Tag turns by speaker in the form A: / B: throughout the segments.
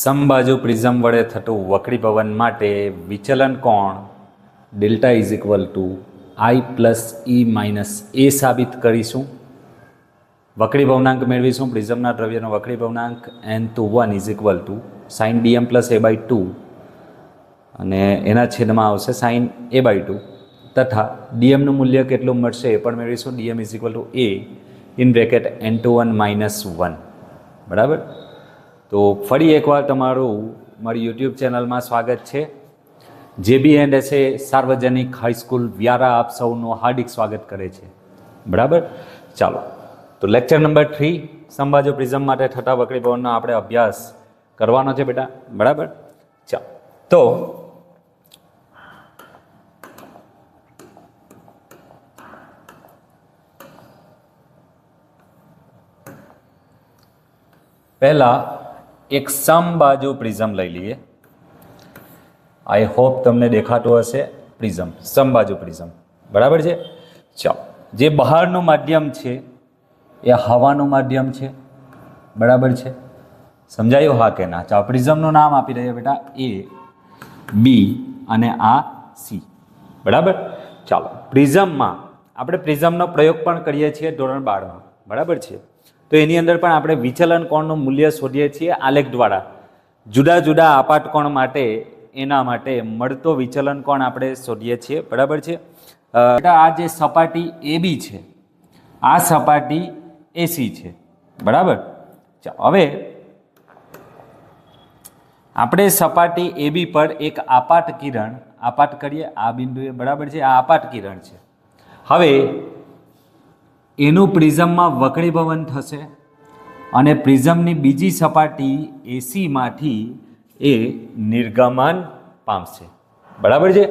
A: સમબાજુ prism વડે થતું વક્રી પવન માટે વિચલન કોણ? Delta is equal to I plus E minus A સાબિત કરીશું. વક્રી ભવનાંક મેળવીશું. પ્રિઝમના દ્રવ્યનો વક્રી ભવનાંક N two one is equal to sine DM plus A by two અને એના છેદમાં આવશે સાઇન એ બાય ટુ તથા ડીએમનું મૂલ્ય કેટલું મળશે એ પણ મેળવીશું. DM is equal to A in bracket N two one minus one બરાબર? તો ફરી એકવાર તમારું મારી યુટ્યુબ ચેનલમાં સ્વાગત છે. જેબી એન્ડ એસે સાર્વજનિક હાઈસ્કૂલ વ્યારા આપ સૌનું હાર્દિક સ્વાગત કરે છે. બરાબર? ચાલો. તો લેક્ચર નંબર થ્રી, સંભાજો પ્રિઝમ માટે થતા વકરી ભવનનો આપણે અભ્યાસ કરવાનો છે બેટા. બરાબર? ચાલો. તો પહેલાં એક સમબાજુ પ્રિઝમ લઈ લઈએ. આઈ હોપ તમને દેખાતું હશે પ્રિઝમ, સમબાજુ પ્રિઝમ. બરાબર છે? ચાલો. જે બહારનું માધ્યમ છે, એ હવાનું માધ્યમ છે. બરાબર છે? સમજાયું હા કે ના? ચાલો, પ્રિઝમનું નામ આપી રહ્યા બેટા. એ બી અને આ સી બરાબર? ચાલો. પ્રિઝમમાં આપણે પ્રિઝમનો પ્રયોગ પણ કરીએ છીએ ધોરણ બારમાં. બરાબર છે? તો એની અંદર પણ આપણે વિચલન કોણનું મૂલ્ય શોધીએ છીએ આલેખ દ્વારા જુદા જુદા આપાત કોણ માટે એના માટે મળતો વિચલન કોણ આપણે શોધીએ છીએ, બરાબર છે? આ જે સપાટી એ બી છે, આ સપાટી એસી છે, બરાબર? હવે આપણે સપાટી એબી પર એક આપાત કિરણ, આપાત કરીએ આ બિંદુએ, બરાબર છે? આ આપાત કિરણ છે. હવે એનું પ્રિઝમમાં વક્રીભવન થશે અને પ્રિઝમની બીજી સપાટી એસીમાંથી એ નિર્ગમન પામશે. બરાબર છે?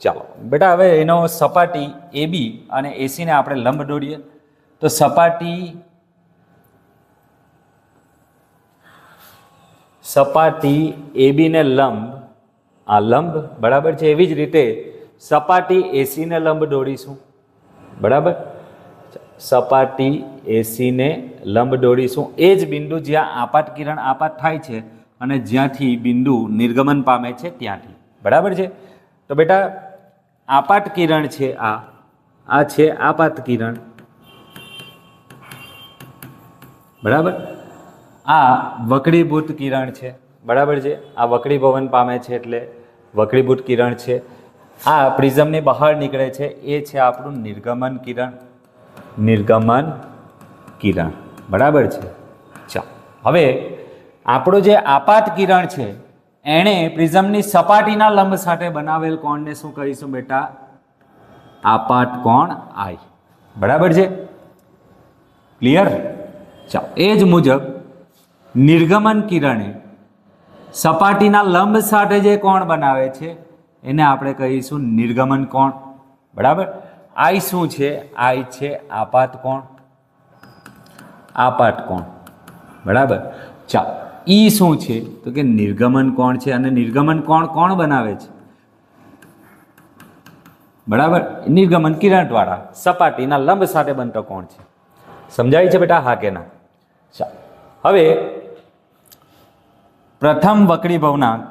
A: ચાલો, બેટા, હવે એનો સપાટી એબી અને એસીને આપણે લંબ દોડીએ તો સપાટી સપાટી એબીને લંબ, આ લંબ બરાબર છે? એવી જ રીતે સપાટી એસીને લંબ દોડીશું બરાબર? સપાટી એસીને લંબ દોડીશું એ જ બિંદુ જ્યાં આપાત કિરણ આપાત થાય છે અને જ્યાંથી બિંદુ નિર્ગમન પામે છે ત્યાંથી. બરાબર છે? તો બેટા, આપાત કિરણ છે આ. આ છે આપાત કિરણ. બરાબર? આ વક્રીભૂત કિરણ છે. બરાબર છે? આ વક્રીભવન પામે છે એટલે વક્રીભૂત કિરણ છે. આ પ્રિઝમની બહાર નીકળે છે. એ છે આપણું નિર્ગમન કિરણ. નિર્ગમન કિરણ. બરાબર છે? ચાલો. હવે આપણું જે આપાત કિરણ છે, એણે પ્રિઝમની સપાટીના લંબ સાથે બનાવેલ કોણને શું કહીશું બેટા? આપાત કોણ આઈ બરાબર છે? ક્લિયર ચાલો. એ જ મુજબ નિર્ગમન કિરણે સપાટીના લંબ સાથે જે કોણ બનાવે છે, એને આપણે કહીશું નિર્ગમન કોણ. બરાબર? આઈ શું છે? આઈ છે આપાત કોણ? આપાત કોણ? બરાબર? ચાલો. ઈ શું છે? તો કે નિર્ગમન કોણ છે અને નિર્ગમન કોણ કોણ બનાવે છે? બરાબર? નિર્ગમન કિરણવાળા, સપાટીના લંબ સાથે બનતો કોણ છે? સમજાય છે બેટા? હા કે ના? હવે પ્રથમ વક્રી ભવનાંક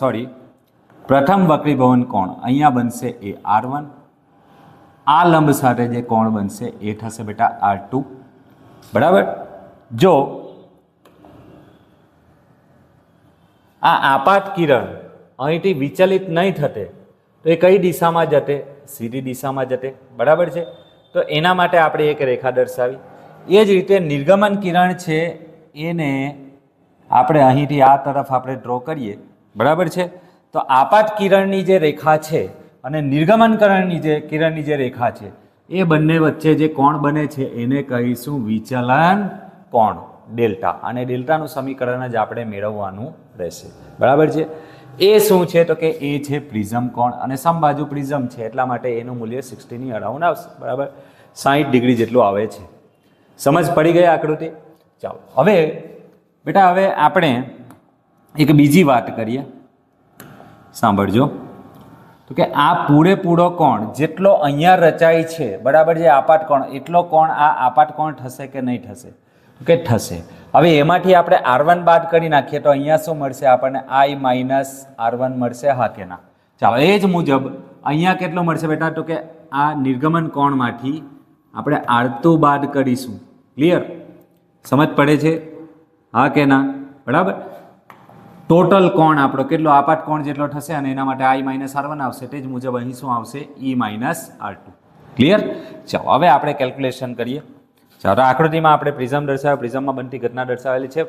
A: સોરી પ્રથમ વક્રી ભવન કોણ? અહીંયા બનશે એ આર વન. આ લંબ સાથે જે કોણ બનશે એ થશે બેટા આર ટુ. બરાબર? જો આ આપાત કિરણ અહીંથી વિચલિત નહીં થતે, તો એ કઈ દિશામાં જતે? સીધી દિશામાં જતે. બરાબર છે? તો એના માટે આપણે એક રેખા દર્શાવી. એ જ રીતે નિર્ગમન કિરણ છે, એને આપણે અહીંથી આ તરફ આપણે ડ્રો કરીએ. બરાબર છે? તો આપાત કિરણની જે રેખા છે અને નિર્ગમન કરણની જે કિરણની જે રેખા છે, એ બંને વચ્ચે જે કોણ બને છે એને કહીશું વિચલન કોણ, ડેલ્ટા. અને ડેલ્ટાનું સમીકરણ જ આપણે મેળવવાનું રહેશે. બરાબર છે? એ શું છે? તો કે એ છે પ્રિઝમ કોણ અને સમબાજુ પ્રિઝમ છે, એટલા માટે એનું મૂલ્ય સિક્સટીની અરાઉન્ડ આવશે. બરાબર? સાહીઠ ડિગ્રી જેટલું આવે છે. સમજ પડી ગઈ આકૃતિ? ચાલો. હવે, બેટા, હવે આપણે એક બીજી વાત કરીએ. સાંભળજો. તો કે આ પૂરેપૂરો કોણ, જેટલો અહીંયા રચાય છે, બરાબર જે આપાટ કોણ, એટલો કોણ આ આપાટ કોણ થશે કે નહીં થશે કે થશે હવે એમાંથી આપણે આર વન બાદ કરી નાખીએ તો અહીંયા શું મળશે આપણને? આઈ માઇનસ આર વન મળશે હા કે ના ચાલો, એ જ મુજબ અહીંયા કેટલો મળશે બેટા? તો કે આ નિર્ગમન કોણમાંથી આપણે આરતું બાદ કરીશું. ક્લિયર સમજ પડે છે? હા કે ના? બરાબર? ટોટલ કોણ આપણો? કેટલો આપાત કોણ જેટલો થશે અને એના માટે આઈ માઇનસ આર વન આવશે. તે જ મુજબ અહીં શું આવશે? ઈ માઇનસ આર ક્લિયર ચાલો, હવે આપણે કેલ્ક્યુલેશન કરીએ. ચાલો આકૃતિમાં આપણે પ્રિઝમ દર્શાવ્યો. પ્રિઝમમાં બનતી ઘટના દર્શાવેલી છે.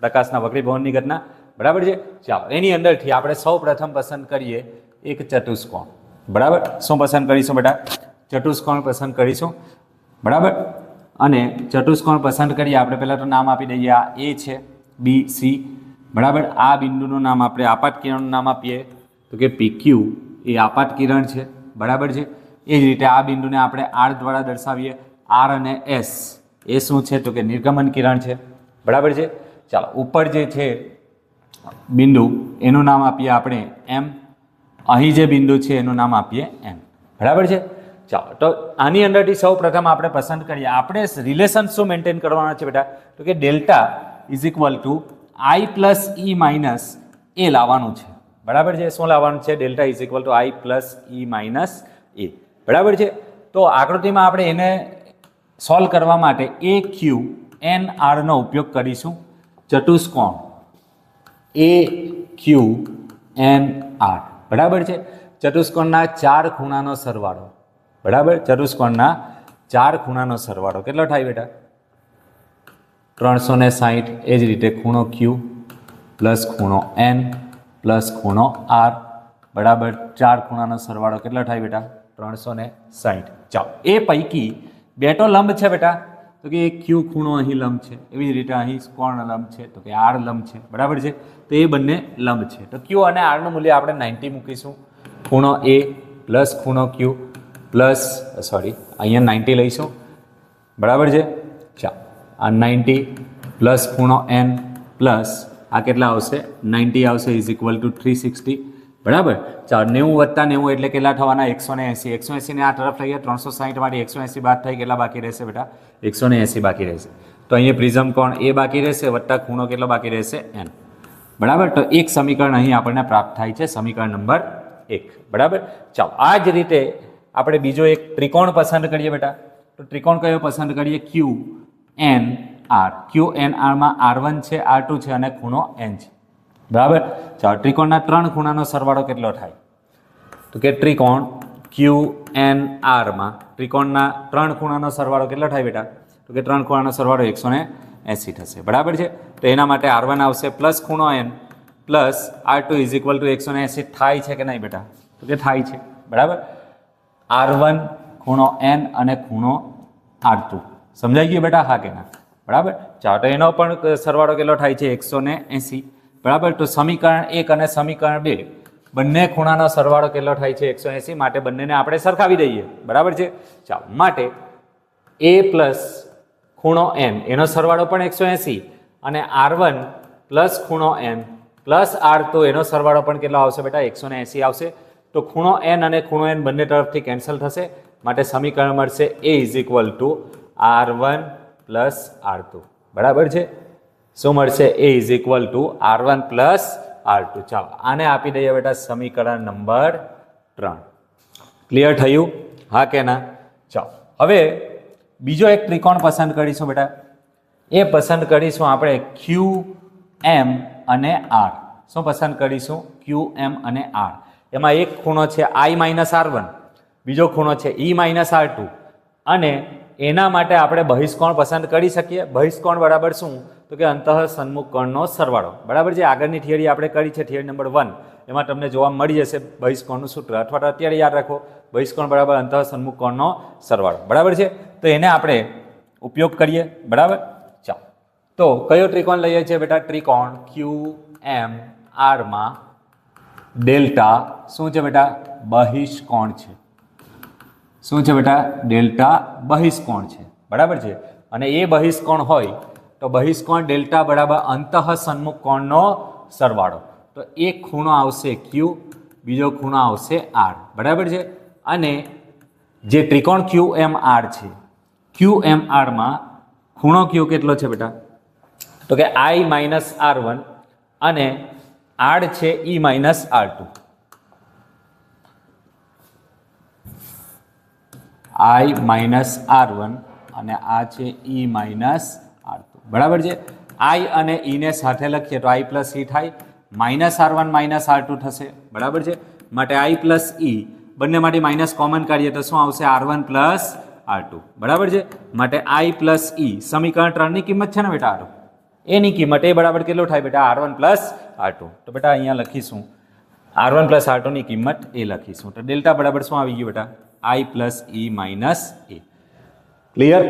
A: પ્રકાશના વક્રીભવનની ઘટના. બરાબર છે? ચાલો, એની અંદરથી આપણે સૌ પ્રથમ પસંદ કરીએ એક ચતુષ્કોણ. બરાબર? શું પસંદ કરીશું બેટા? ચતુષ્કોણ પસંદ કરીશું. બરાબર? અને ચતુષ્કોણ પસંદ કરીએ, આપણે પહેલાં તો નામ આપી દઈએ. આ એ છે બી સી બરાબર? આ બિંદુનું નામ આપણે આપાત કિરણનું નામ આપીએ. તો કે પીક્યુ એ આપાત કિરણ છે. બરાબર છે? એ જ રીતે આ બિંદુને આપણે આર દ્વારા દર્શાવીએ. આર અને એસ એ શું છે? તો કે નિર્ગમન કિરણ છે. બરાબર છે? ચાલો, ઉપર જે છે બિંદુ, એનું નામ આપીએ આપણે એમ અહીં જે બિંદુ છે, એનું નામ આપીએ એમ બરાબર છે? ચાલો, તો આની અંદરથી સૌ પ્રથમ આપણે પસંદ કરીએ. આપણે રિલેશન શું મેન્ટેન કરવાના છે બેટા? તો કે delta is equal to I plus E minus A લાવવાનું છે. બરાબર છે? શું લાવવાનું છે? Delta is equal to I plus E minus A. બરાબર છે? તો આકૃતિમાં આપણે એને સોલ્વ કરવા માટે એ ક્યુ એન આરનો ઉપયોગ કરીશું. ચતુષ્કોણ. A Q N R. બરાબર છે? ચતુષ્કોણના ચાર ખૂણાનો સરવાળો. બરાબર? ચતુષ્કોણના ચાર ખૂણાનો સરવાળો. કેટલો થાય બેટા? ત્રણસો ને સાહીઠ, એ જ રીતે ખૂણો ક્યુ પ્લસ ખૂણો એન પ્લસ ખૂણો આર બરાબર ચાર ખૂણાનો સરવાળો કેટલો થાય બેટા? ત્રણસો ને સાહીઠ. ચાલો, એ પૈકી બે તો લંબ છે બેટા? તો કે ક્યુ ખૂણો અહીં લંબ છે. એવી જ રીતે અહીં કોણ લંબ છે, તો કે આર લંબ છે. બરાબર છે? તો એ બંને લંબ છે. તો ક્યુ અને આરનું મૂલ્ય આપણે નાઇન્ટી મૂકીશું. ખૂણો એ પ્લસ ખૂણો ક્યુ પ્લસ સોરી અહીંયા નાઇન્ટી લઈશું. બરાબર છે? આ નાઇન્ટી પ્લસ ખૂણો એન પ્લસ આ કેટલા આવશે? નાઇન્ટી આવશે is equal to three sixty બરાબર? ચાલો, નેવું વત્તા નેવું એટલે કેટલા થવાના? એકસો ને એંસી. એકસો એંસીને આ તરફ લઈએ, ત્રણસો સાહીઠમાંથી એકસો એંસી બાદ થઈ કેટલા બાકી રહેશે બેટા? એકસો ને એંસી બાકી રહેશે. તો અહીંયા પ્રિઝમ કોણ? એ બાકી રહેશે વત્તા ખૂણો કેટલો બાકી રહેશે? એન. બરાબર? તો એક સમીકરણ અહીં આપણને પ્રાપ્ત થાય છે, સમીકરણ નંબર એક. બરાબર? ચાલો, આ જ રીતે આપણે બીજો એક ત્રિકોણ પસંદ કરીએ બેટા. તો ત્રિકોણ કયો પસંદ કરીએ? Q N R Q N આરમાં R one છે આર ટુ છે અને ખૂણો એન છે. બરાબર? ચાલો ત્રિકોણના ત્રણ ખૂણાનો સરવાળો કેટલો થાય? તો કે ત્રિકોણ ક્યુ એન આરમાં ત્રિકોણના ત્રણ ખૂણાનો સરવાળો કેટલો થાય બેટા? તો કે ત્રણ ખૂણાનો સરવાળો એકસો ને એંસી થશે. બરાબર છે? તો એના માટે આર વન આવશે પ્લસ ખૂણો N plus R two is equal to એકસો ને એંસી. થાય છે કે નહીં બેટા? તો કે થાય છે. બરાબર? આર વન ખૂણો એન અને ખૂણો આર ટુ સમજાઈ ગયું બેટા? હા કે ના? બરાબર? ચાલો, તો એનો પણ સરવાળો કેટલો થાય છે? એકસો ને એંસી. બરાબર? તો સમીકરણ એક અને સમીકરણ બે, બંને ખૂણાનો સરવાળો કેટલો થાય છે? એકસો એંસી. માટે બંનેને આપણે સરખાવી દઈએ. બરાબર છે? ચાલો, માટે એ પ્લસ ખૂણો એમ એનો સરવાળો પણ એકસો એંસી. અને આર વન પ્લસ ખૂણો એમ પ્લસ આર તો એનો સરવાળો પણ કેટલો આવશે બેટા? એકસો ને એંસી આવશે. તો ખૂણો એન અને ખૂણો એન બંને તરફથી કેન્સલ થશે. માટે સમીકરણ મળશે A is equal to R one plus R two બરાબર છે? શું મળશે? A is equal to R one plus R two ચાલો, આને આપી દઈએ બેટા સમીકરણ નંબર ત્રણ. ક્લિયર થયું? હા કે ના? ચાલો, હવે બીજો એક ત્રિકોણ પસંદ કરીશું બેટા. એ પસંદ કરીશું આપણે ક્યુ એમ અને આર શું પસંદ કરીશું? ક્યુ એમ અને આર એમાં એક ખૂણો છે આઈ માઇનસ આર વન બીજો ખૂણો છે ઈ માઇનસ આર ટુ અને એના માટે આપણે બહિષ્કોણ પસંદ કરી શકીએ. બહિષ્કોણ બરાબર શું? તો કે અંતઃ સન્મુખ કોણનો સરવાળો. બરાબર છે આગળની થિયરી આપણે કરી છે, થિયરી નંબર વન, એમાં તમને જોવા મળી જશે બહિષ્કોણનું સૂત્ર. અથવા તો અત્યારે યાદ રાખો, બહિષ્કોણ બરાબર અંતઃ સન્મુખ કોણનો સરવાળો. બરાબર છે? તો એને આપણે ઉપયોગ કરીએ. બરાબર? ચાલો. તો કયો ત્રિકોણ લઈએ છીએ બેટા? ત્રિકોણ ક્યુ એમ આરમાં ડેલ્ટા શું છે બેટા? બહિષ્કોણ છે. શું છે બેટા? ડેલ્ટા બહિષ્કોણ છે. બરાબર છે? અને એ બહિષ્કોણ હોય તો બહિષ્કોણ ડેલ્ટા બરાબર અંતઃ સન્મુખ કોણનો સરવાળો. તો એક ખૂણો આવશે ક્યુ બીજો ખૂણો આવશે આર બરાબર છે? અને જે ત્રિકોણ ક્યુ એમ આર છે ક્યુ એમ આરમાં ખૂણો ક્યુ કેટલો છે બેટા? તો કે આઈ માઇનસ આર વન અને આડ છે E minus R two I minus R one અને આ છે ઈ માઇનસ આર ટુ. બરાબર છે? આઈ અને ઈને સાથે લખીએ તો આઈ પ્લસ ઈ થાય. Minus R one, minus R two થશે. બરાબર છે? માટે આઈ પ્લસ ઈ. બંને માટે માઇનસ કોમન કાઢીએ તો શું આવશે? R one plus R two. બરાબર છે? માટે આઈ પ્લસ ઈ. સમીકરણ ત્રણની કિંમત છે ને બેટા આર? એની કિંમત એ બરાબર કેટલો થાય બેટા? R one plus R two. તો બેટા અહીંયા લખીશું. આર વન પ્લસ આર ટુની કિંમત એ લખીશું. તો ડેલ્ટા બરાબર શું આવી ગયું બેટા? I plus E minus A. Clear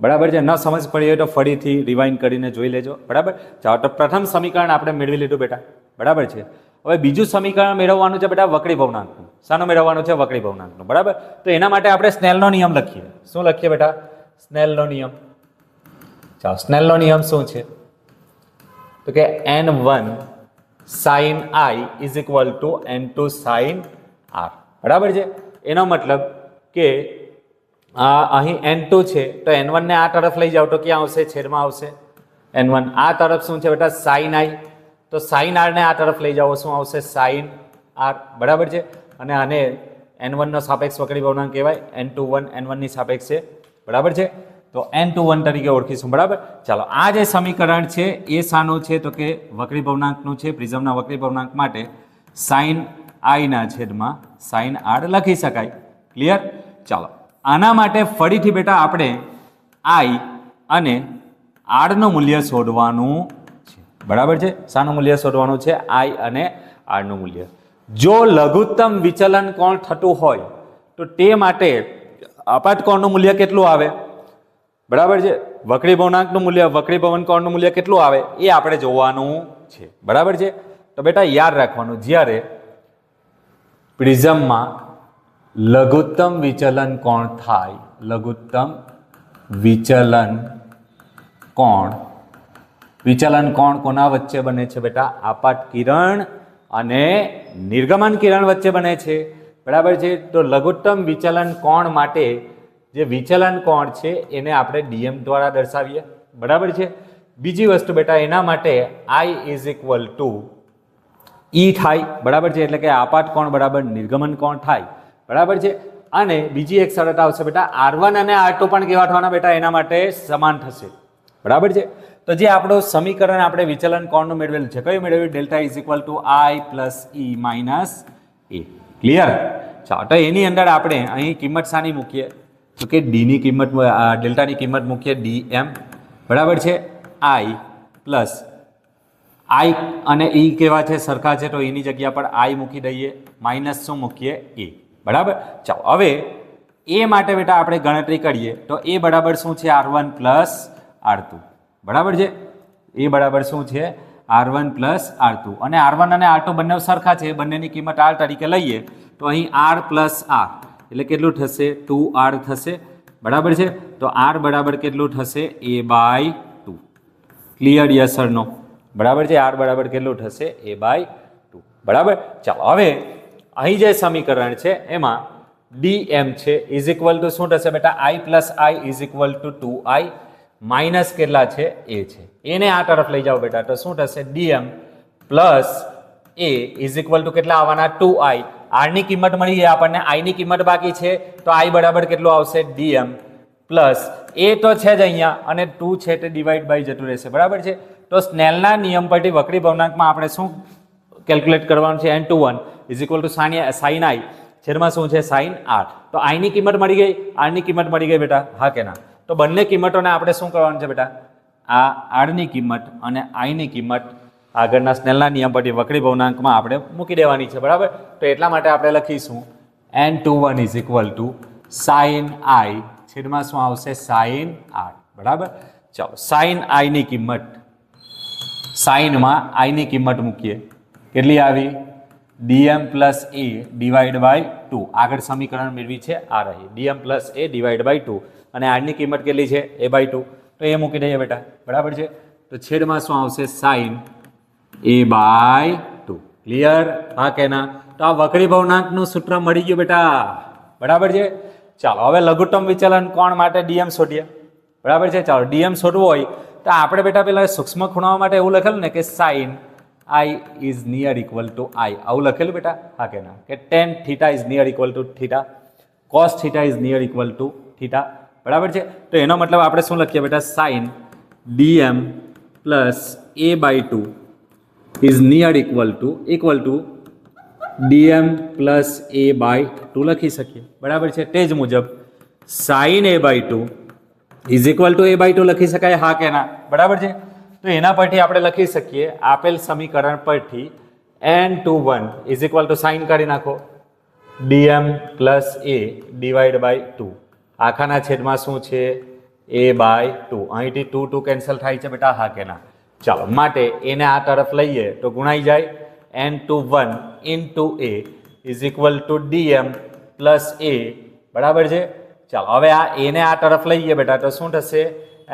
A: બરાબર છે? ન સમજ પડી હોય તો ફરીથી રિવાઇન્ડ કરીને જોઈ લેજો. બરાબર? ચાલો તો પ્રથમ સમીકરણ આપણે મેળવી લીધું બેટા. બરાબર છે? હવે બીજું સમીકરણ મેળવવાનું છે બેટા વક્રી ભવનાંકનું. શાનું મેળવવાનું છે વક્રી ભવનાંકનું. બરાબર? તો એના માટે આપણે સ્નેલનો નિયમ લખીએ. શું લખીએ બેટા? સ્નેલનો નિયમ. ચાલો સ્નેલનો નિયમ શું છે? તો કે n one sine i is equal to n two sine r બરાબર છે? એનો મતલબ કે અહીં એન ટુ છે, તો એન વનને આ તરફ લઈ જાઓ તો ક્યાં આવશે? છેદમાં આવશે. એન વન આ તરફ શું છે બેટા? સાઇન આઈ તો સાઇન આરને આ તરફ લઈ જાઓ, શું આવશે? સાઇન આર બરાબર છે? અને આને એન વનનો સાપેક્ષ વક્રી ભવનાંક કહેવાય. એન ટુ વન એન વનની સાપેક્ષ. છે બરાબર છે? તો એન ટુ વન તરીકે ઓળખીશું. બરાબર? ચાલો, આ જે સમીકરણ છે, એ શાનું છે, તો કે વક્રી ભવનાંકનું છે, પ્રિઝમના વક્રી ભવનાંક માટે સાઇન આઈના છેદમાં સાઇન આડ લખી શકાય. ક્લિયર ચાલો. આના માટે ફરીથી બેટા આપણે આઈ અને આડનું મૂલ્ય શોધવાનું છે. બરાબર છે? શાનું મૂલ્ય શોધવાનું છે? આઈ અને આડનું મૂલ્ય. જો લઘુત્તમ વિચલન કોણ થતું હોય, તો તે માટે અપાત કોણનું મૂલ્ય કેટલું આવે? બરાબર છે? વક્રી ભવનાંકનું મૂલ્ય, વક્રી ભવન કોણનું મૂલ્ય કેટલું આવે? એ આપણે જોવાનું છે. બરાબર છે? તો બેટા યાદ રાખવાનું, જ્યારે પ્રિઝમમાં લઘુત્તમ વિચલન કોણ થાય? લઘુત્તમ વિચલન કોણ? વિચલન કોણ કોના વચ્ચે બને છે બેટા? આપાત કિરણ અને નિર્ગમન કિરણ વચ્ચે બને છે. બરાબર છે? તો લઘુત્તમ વિચલન કોણ માટે? જે વિચલન કોણ છે એને આપણે ડીએમ દ્વારા દર્શાવીએ. બરાબર છે? બીજી વસ્તુ બેટા, એના માટે i is equal to e થાય, બરાબર છે? એટલે કે આપાત કોણ, બરાબર? નિર્ગમન કોણ થાય, બરાબર છે? અને બીજી એક શરત આવશે, બેટા આર વન અને આર ટુ પણ કેવા થવાના બેટા, એના માટે સમાન થશે. બરાબર છે? તો જે આપણું સમીકરણ, આપણે વિચલન કોણનું મેળવેલું છે, કયું મેળવ્યું? Delta is equal to i plus e minus A clear ચાલો, તો એની અંદર આપણે અહીં કિંમત શાની મૂકીએ. તો કે ડીની કિંમત ડેલ્ટાની કિંમત મૂકીએ ડી એમ બરાબર છે? આઈ પ્લસ આઈ અને ઈ કેવા છે? સરખા છે તો એની જગ્યા પર આઈ મૂકી દઈએ. માઇનસ શું મૂકીએ? એ. બરાબર? ચાલો, હવે એ માટે બેટા આપણે ગણતરી કરીએ. તો એ બરાબર શું છે? R one plus r two. બરાબર છે? એ બરાબર શું છે? R one plus r two. અને આર વન અને આર ટુ બંને સરખા છે. બંનેની કિંમત આર તરીકે લઈએ, તો અહીં આર પ્લસ આર. એટલે કેટલું થશે? ટુ આર થશે. બરાબર છે? તો આર બરાબર કેટલું થશે? A by two. Clear yes, sir, no? બરાબર છે? આર બરાબર કેટલું થશે? A by two. બરાબર? ચાલો, હવે અહીં જે સમીકરણ છે, એમાં ડી એમ છે ઇઝ ઇક્વલ ટુ શું થશે બેટા? I plus i is equal to two i minus કેટલા છે? એ છે. એને આ તરફ લઈ જાઓ બેટા. તો શું થશે? D m plus A is equal to કેટલા આવવાના? ટુ આઈ આરની કિંમત મળી ગઈ આપણને. આઈની કિંમત બાકી છે. તો આઈ બરાબર કેટલું આવશે? ડીએમ. પ્લસ એ તો છે જ અહીંયા. અને ટુ છે તે ડિવાઈડ બાય જતું રહેશે. બરાબર છે? તો સ્નેલના નિયમ પરથી વક્રી ભવનાંકમાં આપણે શું કેલ્ક્યુલેટ કરવાનું છે? N two one is equal to sine sine i છેદમાં શું છે? સાઇન આર તો આઈની કિંમત મળી ગઈ? આરની કિંમત મળી ગઈ બેટા? હા કે ના? તો બંને કિંમતોને આપણે શું કરવાનું છે બેટા? આ આરની કિંમત અને આઈની કિંમત આગળના સ્નેલના નિયમ પરથી વક્રી ભવનાંકમાં આપણે મૂકી દેવાની છે, બરાબર? તો એટલા માટે આપણે લખીશું n two one is equal to sine i છેદમાં શું આવશે? સાઇન આર બરાબર? ચાલો સાઇન આઈની કિંમત સાઇનમાં આઈની કિંમત મૂકીએ. કેટલી આવી? D m plus A divide by two આગળ સમીકરણ મેળવી છે, આ રહી. D m plus A divide by two અને આરની કિંમત કેટલી છે? એ બાય ટુ તો એ મૂકી દઈએ બેટા. બરાબર છે? તો છેડમાં શું આવશે? Sine A by two clear હા કે તો આ વકરી ભવનાંકનું સૂત્ર મળી ગયું બેટા. બરાબર છે? ચાલો, હવે લઘુત્તમ વિચલન કોણ માટે ડીએમ શોધીએ? બરાબર છે? ચાલો ડીએમ શોધવું હોય તો આપણે બેટા પેલા સૂક્ષ્મ ખૂણાઓ માટે એવું લખેલું ને કે sine i is near equal to i આવું લખેલું બેટા? હા કે ના? કે tan theta is near equal to theta cos theta is near equal to theta બરાબર છે? તો એનો મતલબ આપણે શું લખીએ બેટા? Sine D m plus A by two is near equal to equal to D m plus A by two લખી શકીએ. બરાબર છે? તે જ મુજબ sine A by two is equal to A by two લખી શકાય, હા કે ના? બરાબર છે? તો એના પરથી આપણે લખી શકીએ, આપેલ સમીકરણ પરથી n two one is equal to sine કરી નાખો. D m plus A divide by two આખાના છેદમાં શું છે? એ બાય ટુ અહીંથી ટુ ટુ કેન્સલ થાય છે બેટા, હા કે ના? ચાલો, માટે એને આ તરફ લઈએ તો ગુણાઈ જાય. N two one into A is equal to D m plus A બરાબર છે? ચાલો, હવે આ એને આ તરફ લઈએ બેટા, તો શું થશે?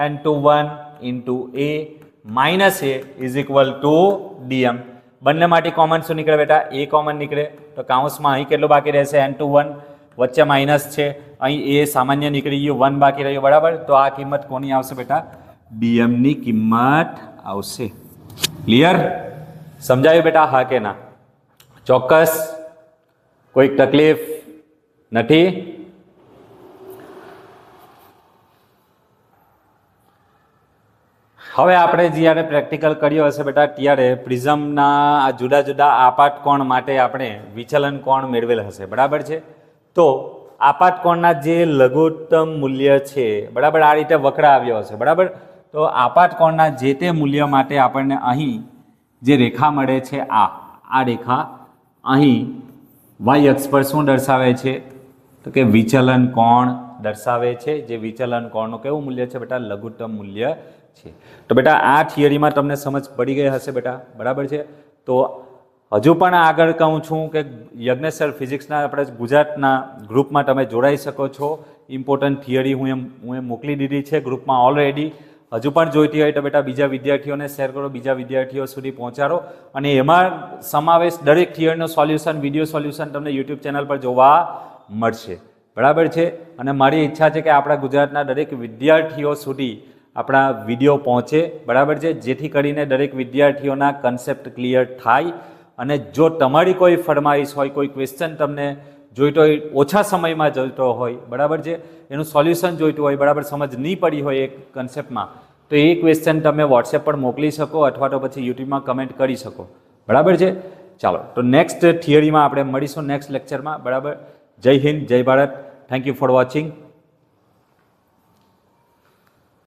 A: N two one into A minus A is equal to D m બંનેમાંથી કોમન શું નીકળે બેટા? એ કોમન નીકળે. તો કાઉન્સમાં અહીં કેટલું બાકી રહેશે? એન ટુ વન વચ્ચે માઇનસ છે. અહીં એ સામાન્ય નીકળી ગયું વન બાકી રહ્યું, બરાબર? તો આ કિંમત કોની આવશે બેટા? ડીએમની કિંમત આવશે. ક્લિયર સમજાયું બેટા? હા કે ના? ચોક્કસ? કોઈક તકલીફ નથી? હવે આપણે જ્યારે પ્રેક્ટિકલ કર્યો હશે બેટા, ત્યારે પ્રિઝમના આ જુદા જુદા આપાત કોણ માટે આપણે વિચલન કોણ મેળવેલ હશે, બરાબર છે? તો આપાત કોણના જે લઘુત્તમ મૂલ્ય છે, બરાબર, આ રીતે વકરા આવ્યો હશે, બરાબર? તો આપાત કોણના જે તે મૂલ્ય માટે આપણને અહીં જે રેખા મળે છે, આ આ રેખા અહીં વાય અક્ષ શું દર્શાવે છે? તો કે વિચલન કોણ દર્શાવે છે, જે વિચલન કોણનું કેવું મૂલ્ય છે બેટા? લઘુત્તમ મૂલ્ય છે. તો બેટા, આ થિયરીમાં તમને સમજ પડી ગઈ હશે બેટા. બરાબર છે? તો હજુ પણ આગળ કહું છું કે યજ્ઞેશ્વર ફિઝિક્સના આપણે ગુજરાતના ગ્રુપમાં તમે જોડાઈ શકો છો. ઇમ્પોર્ટન્ટ થિયરી હું એમ હું એમ મોકલી દીધી છે ગ્રુપમાં ઓલરેડી હજુ પણ જોઈતી હોય તો બેટા બીજા વિદ્યાર્થીઓને શેર કરો, બીજા વિદ્યાર્થીઓ સુધી પહોંચાડો. અને એમાં સમાવેશ દરેક થિયરનો સોલ્યુશન વીડિયો સોલ્યુશન તમને યુટ્યુબ ચેનલ પર જોવા મળશે. બરાબર છે? અને મારી ઈચ્છા છે કે આપણા ગુજરાતના દરેક વિદ્યાર્થીઓ સુધી આપણા વીડિયો પહોંચે. બરાબર છે? જેથી કરીને દરેક વિદ્યાર્થીઓના કન્સેપ્ટ ક્લિયર થાય. અને જો તમારી કોઈ ફરમાઈશ હોય, કોઈ ક્વેશ્ચન તમને જોઈતો હોય, ઓછા સમયમાં જોઈતો હોય, બરાબર છે? એનું સોલ્યુશન જોઈતું હોય, બરાબર સમજ નહીં પડી હોય એક કન્સેપ્ટમાં તો એ ક્વેશ્ચન તમે વોટ્સએપ પર મોકલી શકો અથવા તો પછી યુટ્યુબમાં કમેન્ટ કરી શકો. બરાબર છે? ચાલો, તો નેક્સ્ટ થિયરીમાં આપણે મળીશું નેક્સ્ટ લેક્ચરમાં બરાબર? Jai Hind, Jai Bharat. Thank you for watching